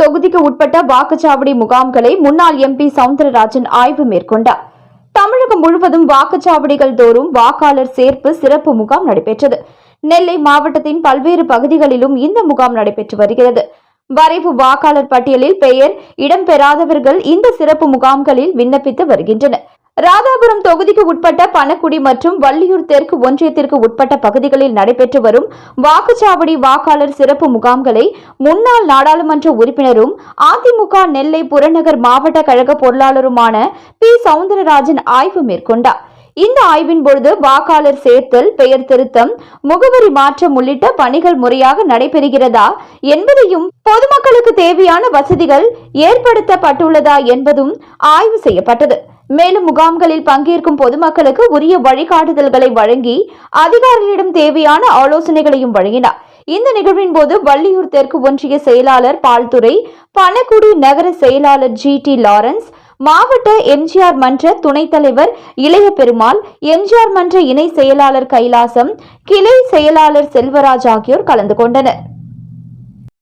தொகுதிக்கு உட்பட்ட வாக்குச்சாவடி முகாம்களை முன்னாள் எம்பி சவுந்தரராஜன் ஆய்வு மேற்கொண்டார். தமிழகம் முழுவதும் வாக்குச்சாவடிகள் தோறும் வாக்காளர் சேர்ப்பு சிறப்பு முகாம் நடைபெற்றது. நெல்லை மாவட்டத்தின் பல்வேறு பகுதிகளிலும் இந்த முகாம் நடைபெற்று வருகிறது. வரைவு வாக்காளர் பட்டியலில் பெயர் இடம்பெறாதவர்கள் இந்த சிறப்பு முகாம்களில் விண்ணப்பித்து வருகின்றனர். ராதாபுரம் தொகுதிக்கு உட்பட்ட பணக்குடி மற்றும் வள்ளியூர் தெற்கு ஒன்றியத்திற்கு உட்பட்ட பகுதிகளில் நடைபெற்று வரும் வாக்குச்சாவடி வாக்காளர் சிறப்பு முகாம்களை முன்னாள் நாடாளுமன்ற உறுப்பினரும் அதிமுக நெல்லை புறநகர் மாவட்ட கழக பொருளாளருமான பி. சவுந்தரராஜன் ஆய்வு மேற்கொண்டார். இந்த ஆய்வின் பொழுது வாக்காளர் சேர்த்தல் பெயர் திருத்தம் முகவரி மாற்றம் உள்ளிட்ட பணிகள் முறையாக நடைபெறுகிறதா என்பதையும் பொதுமக்களுக்கு தேவையான வசதிகள் ஏற்படுத்தப்பட்டுள்ளதா என்பதும் ஆய்வு செய்யப்பட்டது. மேலும் முகாம்களில் பங்கேற்கும் பொதுமக்களுக்கு உரிய வழிகாட்டுதல்களை வழங்கி அதிகாரிகளிடம் தேவையான ஆலோசனைகளையும் வழங்கினார். இந்த நிகழ்வின் போது வள்ளியூர் தெற்கு ஒன்றிய செயலாளர் பால்துறை பணக்குடி நகர செயலாளர் ஜி டி லாரன்ஸ் மாவட்ட எம்ஜிஆர் மன்ற துணைத் தலைவர் இளைய பெருமாள் எம்ஜிஆர் மன்ற இணை செயலாளர் கைலாசம் கிளை செயலாளர் செல்வராஜ் ஆகியோர் கலந்து கொண்டனர்.